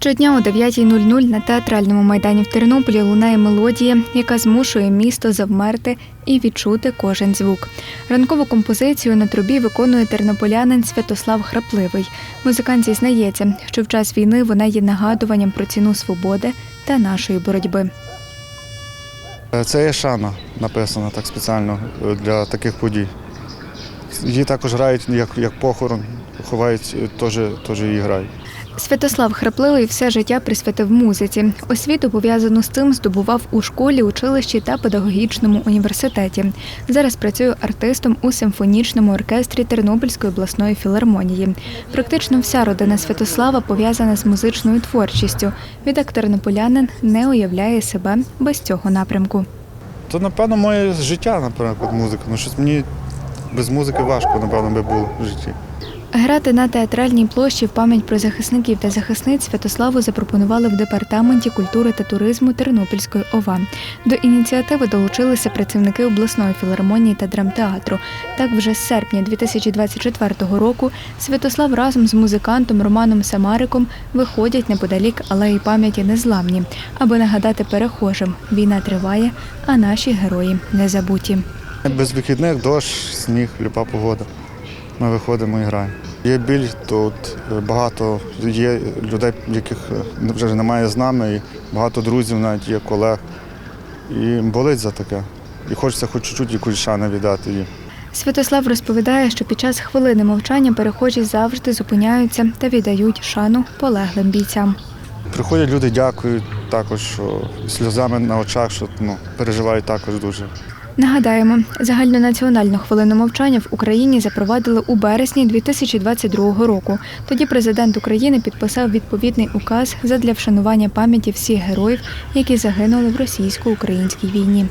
Щодня о 9.00 на театральному майдані в Тернополі лунає мелодія, яка змушує місто завмерти і відчути кожен звук. Ранкову композицію на трубі виконує тернополянин Святослав Храпливий. Музикант зізнається, що в час війни вона є нагадуванням про ціну свободи та нашої боротьби. Е, Це є шана написана так спеціально е, для таких подій. Її також грають як, як похорон, ховають, е, теж, теж її грають. Святослав Храпливий все життя присвятив музиці. Освіту пов'язану з цим здобував у школі, училищі та педагогічному університеті. Зараз працює артистом у симфонічному оркестрі Тернопільської обласної філармонії. Практично вся родина Святослава пов'язана з музичною творчістю. Відтак тернополянин не уявляє себе без цього напрямку. То, напевно, моє життя, наприклад, музика. Ну, щось мені без музики важко, напевно, би було в житті. Грати на театральній площі в пам'ять про захисників та захисниць Святославу запропонували в департаменті культури та туризму Тернопільської ОВА. До ініціативи долучилися працівники обласної філармонії та драмтеатру. Так, вже з серпня 2024 року Святослав разом з музикантом Романом Самариком виходять неподалік алеї пам'яті незламні, аби нагадати перехожим: війна триває, а наші герої не забуті. Без вихідних дощ, сніг, люба погода. Ми виходимо і граємо. Є біль, тут е, багато є людей, яких е, вже немає з нами, і багато друзів, навіть є колег. І болить за таке. І хочеться хоч чуть-чуть якусь шани віддати їм. Святослав розповідає, що під час хвилини мовчання перехожі завжди зупиняються та віддають шану полеглим бійцям. Приходять люди, дякують також, що сльозами на очах, що ну, переживають також дуже. Нагадаємо, загальнонаціональну хвилину мовчання в Україні запровадили у березні 2022 року. Тоді президент України підписав відповідний указ задля вшанування пам'яті всіх героїв, які загинули в російсько-українській війні.